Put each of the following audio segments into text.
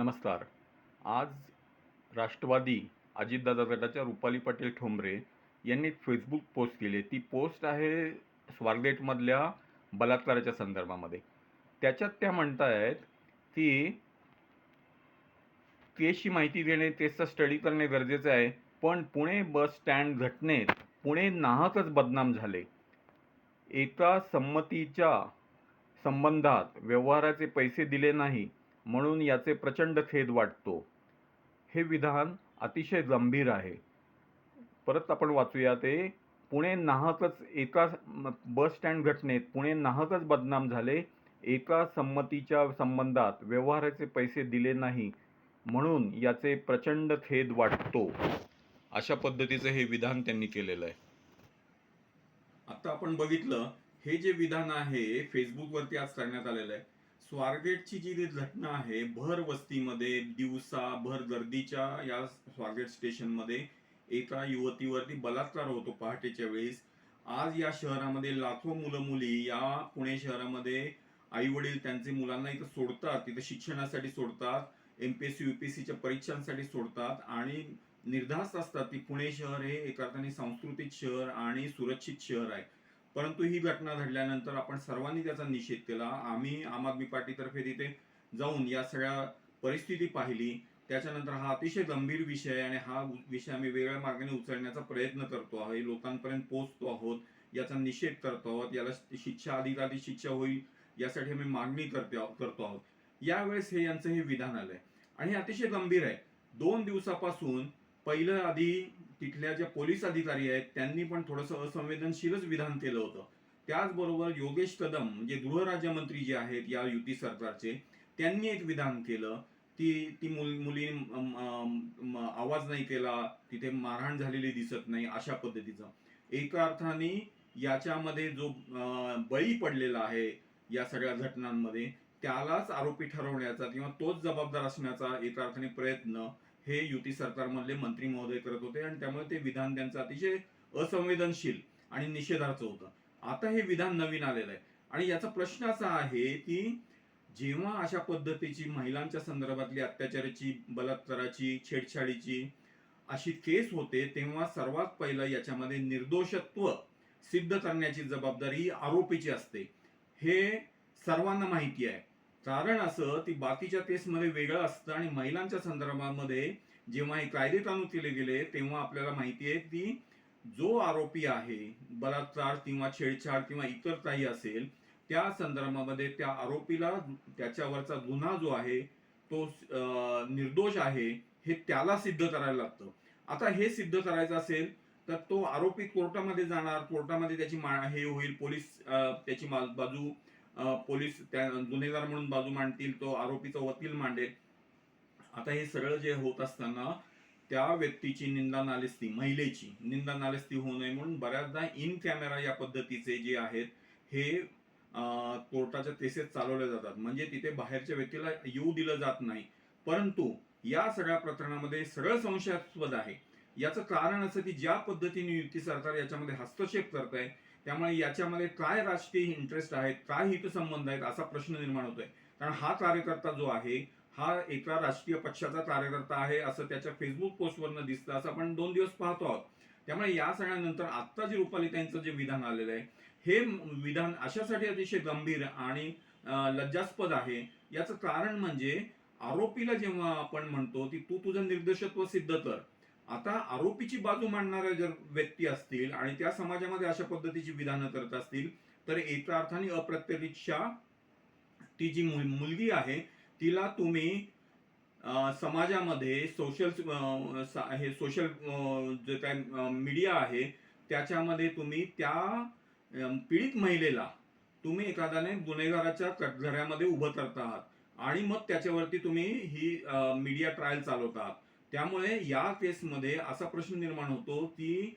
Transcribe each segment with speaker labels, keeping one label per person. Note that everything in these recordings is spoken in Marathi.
Speaker 1: नमस्कार. आज राष्ट्रवादी अजितदादा गटाच्या रुपाली पाटील ठोंबरे यांनी एक फेसबुक पोस्ट केली. ती पोस्ट आहे स्वारगेटमधल्या बलात्काराच्या संदर्भामध्ये. त्याच्यात त्या म्हणत आहेत की केसची माहिती देणे केसचा स्टडी करणे गरजेचं आहे. पण पुणे बस स्टँड घटनेत पुणे नाहकच बदनाम झाले. एका संमतीच्या संबंधात व्यवहाराचे पैसे दिले नाही. म्हणून याचे प्रचंड खेद वाटतो. हे विधान अतिशय गंभीर आहे. परत आपण वाचूया ते. पुणे नाहकच एका बस स्टँड घटनेत पुणे नाहकच बदनाम झाले. एका संमतीच्या संबंधात व्यवहाराचे पैसे दिले नाही म्हणून याचे प्रचंड खेद वाटतो. अशा पद्धतीचं हे विधान त्यांनी केलेलं आहे. आता आपण बघितलं हे जे विधान आहे फेसबुकवरती आज करण्यात आलेलं आहे. स्वारगेटची जी जी घटना आहे भर वस्तीमध्ये दिवसा भर गर्दीच्या या स्वारगेट स्टेशनमध्ये एका युवतीवरती बलात्कार होतो पहाटेच्या वेळेस. आज या शहरामध्ये लाखो मुलं मुली या पुणे शहरामध्ये आई वडील त्यांचे मुलांना इथं सोडतात तिथं शिक्षणासाठी सोडतात N P S C U P S सीच्या परीक्षांसाठी सोडतात आणि निर्धास्त असतात ती पुणे शहर हे एका अर्थाने सांस्कृतिक शहर आणि सुरक्षित शहर आहे. परंतु ही घटना घडल्यानंतर आपण सर्वांनी त्याचा निषेध केला. आम्ही आम आदमी पार्टीतर्फे तिथे जाऊन या सगळ्या परिस्थिती पाहिली. त्याच्यानंतर हा अतिशय गंभीर विषय आहे आणि हा विषय आम्ही वेगळ्या मार्गाने उचलण्याचा प्रयत्न करतो आहे. लोकांपर्यंत पोहोचतो आहोत याचा निषेध करतो आहोत याला शिक्षा अधिकाधिक शिक्षा होईल यासाठी आम्ही मागणी करते करतो आहोत. यावेळेस हे यांचं हे विधान आलंय. आणि हे अतिशय गंभीर आहे. दोन दिवसापासून पहिलं आधी तिथल्या ज्या पोलीस अधिकारी आहेत त्यांनी पण थोडंसं असंवेदनशीलच विधान केलं होतं. त्याचबरोबर योगेश कदम म्हणजे गृहराज्यमंत्री जे आहेत या युती सरकारचे त्यांनी एक विधान केलं. ती ती मुल मुली आवाज नाही केला तिथे मारहाण झालेली दिसत नाही अशा पद्धतीचं. एका अर्थाने याच्यामध्ये जो बळी पडलेला आहे या सगळ्या घटनांमध्ये त्यालाच आरोपी ठरवण्याचा किंवा तोच जबाबदार असण्याचा एका अर्थाने प्रयत्न हे युती सरकारमधले मंत्री महोदय करत होते आणि त्यामुळे ते विधान त्यांचं अतिशय असंवेदनशील आणि निषेधार्थ होतं. आता हे विधान नवीन आलेलं आहे. आणि याचा प्रश्न असा आहे की जेव्हा अशा पद्धतीची महिलांच्या संदर्भातली अत्याचाराची बलात्काराची छेडछाडीची अशी केस होते तेव्हा सर्वात पहिलं याच्यामध्ये निर्दोषत्व सिद्ध करण्याची जबाबदारी आरोपीची असते. हे सर्वांना माहिती आहे. कारण असं ती बाकीच्या केसमध्ये वेगळं असतं आणि महिलांच्या संदर्भामध्ये जेव्हा हे कायदे कानून केले गेले तेव्हा आपल्याला माहिती आहे की जो आरोपी आहे बलात्कार किंवा छेडछाड किंवा इतर काही असेल त्या संदर्भामध्ये त्या आरोपीला त्याच्यावरचा गुन्हा जो आहे तो अं, निर्दोष आहे हे त्याला सिद्ध करायला लागतं. आता हे सिद्ध करायचं असेल तर तो आरोपी कोर्टामध्ये जाणार कोर्टामध्ये त्याची मा- हे होईल पोलीस त्याची बाजू पोलीस त्या गुन्हेगार म्हणून बाजू मांडतील तो आरोपीचा वकील मांडेल. आता हे सगळं जे होत असताना त्या व्यक्तीची निंदा नालिस्ती महिलेची निंदा नालिस्ती होऊ नये म्हणून बऱ्याचदा इन कॅमेरा या पद्धतीचे जे आहेत हे कोर्टाच्या केसेस चालवल्या जातात. म्हणजे तिथे बाहेरच्या व्यक्तीला येऊ दिलं जात नाही. परंतु या सगळ्या प्रकरणामध्ये सगळं संशयास्पद आहे. याचं कारण असं की ज्या पद्धतीने युती सरकार याच्यामध्ये हस्तक्षेप करत आहे त्यामुळे याच्यामध्ये काय राजकीय इंटरेस्ट आहेत काय हितसंबंध आहेत असा प्रश्न निर्माण होतोय. कारण हा कार्यकर्ता जो आहे हा एका राजकीय पक्षाचा कार्यकर्ता आहे असं त्याच्या फेसबुक पोस्टवरनं दिसतं असं आपण दोन दिवस पाहतो आहोत. त्यामुळे या सगळ्यानंतर आत्ता जे रुपालिताईंचं जे विधान आलेलं आहे हे विधान अशासाठी अतिशय गंभीर आणि लज्जास्पद आहे. याचं कारण म्हणजे आरोपीला जेव्हा आपण म्हणतो की तू तुझं निर्देशत्व सिद्ध कर. आता आरोपीची बाजू मांडणाऱ्या जर व्यक्ती असतील आणि त्या समाजामध्ये अशा पद्धतीची विधानं करत असतील तर एका अर्थाने अप्रत्यक्षा ती जी मुल- मुलगी आहे तिला तुम्ही समाजामध्ये सोशल हे सोशल जे काय मीडिया आहे त्याच्यामध्ये तुम्ही त्या पीडित महिलेला तुम्ही एखाद्याने गुन्हेगाराच्या कटघऱ्यामध्ये उभं करत आहात आणि मग त्याच्यावरती तुम्ही ही मीडिया ट्रायल चालवतात त्यामुळे या केसमध्ये असा प्रश्न निर्माण होतो की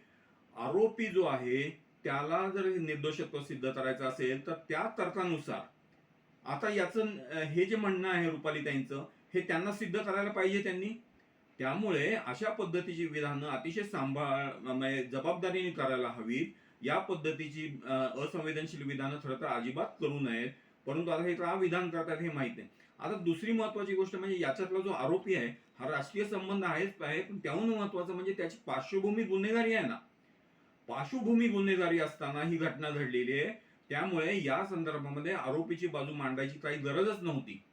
Speaker 1: आरोपी जो आहे त्याला जर निर्दोषत्व सिद्ध करायचं असेल तर त्या तर्कानुसार आता याचं हे जे म्हणणं आहे रुपालीताईंचं हे त्यांना सिद्ध करायला पाहिजे त्यांनी? त्यामुळे अशा पद्धतीची विधानं अतिशय सांभाळ म्हणजे जबाबदारीने करायला हवीत. या पद्धतीची असंवेदनशील विधानं खरं तर अजिबात करू नयेत. परंतु आता हे का विधान करतात हे माहीत नाही.
Speaker 2: आता दुसरी महत्वाची गोष्ट म्हणजे याच्यातला जो आरोपी आहे हा राष्ट्रीय संबंध आहेच आहे पण त्याहून महत्वाचं म्हणजे त्याची पार्श्वभूमी गुन्हेगारी आहे ना. पार्श्वभूमी गुन्हेगारी असताना ही घटना घडलेली आहे. त्यामुळे या संदर्भामध्ये आरोपीची बाजू मांडायची काही गरजच नव्हती.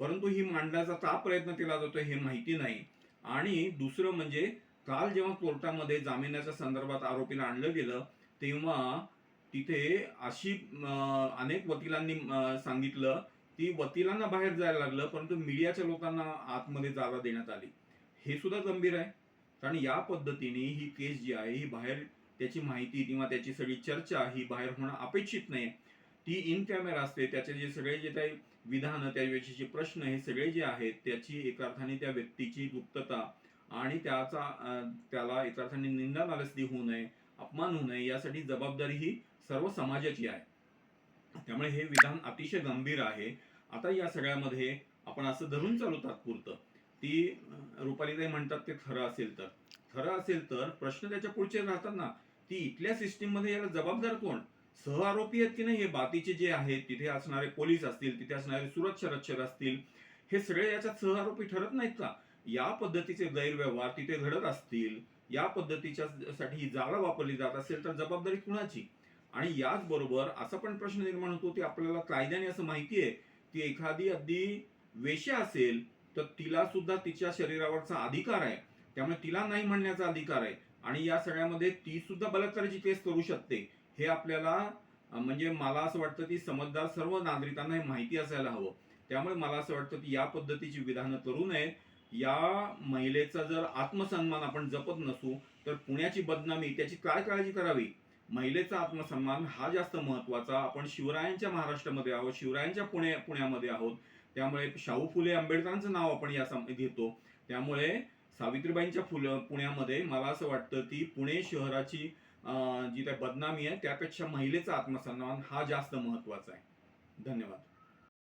Speaker 2: परंतु ही मांडण्याचा का प्रयत्न केला जातो हे माहिती नाही. आणि दुसरं म्हणजे काल जेव्हा कोर्टामध्ये जामिनाच्या संदर्भात आरोपीला आणलं गेलं तेव्हा तिथे अशी अनेक वकिलांनी सांगितलं की वकिलांना बाहेर जायला लागलं परंतु मीडियाच्या लोकांना आतमध्ये जागा देण्यात आली. हे सुद्धा गंभीर आहे. कारण या पद्धतीने ही केस जी आहे ही बाहेर त्याची माहिती किंवा त्याची सगळी चर्चा ही बाहेर होणं अपेक्षित नाही. ती इन कॅमेरा असते. त्याचे जे सगळे जे काही विधान त्याविषयीचे प्रश्न हे सगळे जे आहेत त्याची एका अर्थाने त्या व्यक्तीची गुप्तता आणि त्याचा त्याला एका अर्थाने निंदा नालस्ती होऊ नये. अपमान होऊ नये यासाठी जबाबदारी ही सर्व समाजाची आहे. त्यामुळे हे विधान अतिशय गंभीर आहे. आता या सगळ्यामध्ये आपण असं धरून चालू तात्पुरतं ती रुपालीताई म्हणतात ते खरं असेल तर. खरं असेल तर प्रश्न त्याच्या पुढचे राहतात ना. ती इथल्या सिस्टीममध्ये याला जबाबदार कोण? सह आरोपी आहेत की नाही हे बाकीचे जे आहेत तिथे असणारे पोलीस असतील तिथे असणारे सुरक्षा रक्षक असतील हे सगळे याच्यात सह आरोपी ठरत नाहीत का? या पद्धतीचे गैरव्यवहार तिथे घडत असतील. या पद्धतीच्या साठी जागा वापरली जात असेल तर जबाबदारी कुणाची? आणि याचबरोबर असा पण प्रश्न निर्माण होतो की आपल्याला कायद्याने असं माहिती आहे की एखादी अगदी वेश्या असेल तर तिला सुद्धा तिच्या शरीरावरचा अधिकार आहे. त्यामुळे तिला नाही म्हणण्याचा अधिकार आहे. आणि या सगळ्यामध्ये ती सुद्धा बलात्काराची केस करू शकते. हे आपल्याला म्हणजे मला असं वाटतं की समजदार सर्व नागरिकांना हे माहिती असायला हवं. त्यामुळे मला असं वाटतं की या पद्धतीची विधानं करू नये. या महिलेचा जर आत्मसन्मान आपण जपत नसू तर पुण्याची बदनामी त्याची काय काळजी करावी? महिलेचा आत्मसन्मान हा जास्त महत्त्वाचा आपण शिवरायांच्या महाराष्ट्रामध्ये आहोत शिवरायांच्या पुणे पुण्यामध्ये आहोत. त्यामुळे शाहू फुले आंबेडकरांचं नाव आपण या सम- घेतो. त्यामुळे सावित्रीबाईंच्या फुलं पुण्यामध्ये मला असं वाटतं की पुणे शहराची जी काही बदनामी आहे त्यापेक्षा महिलेचा आत्मसन्मान हा जास्त महत्त्वाचा आहे. धन्यवाद.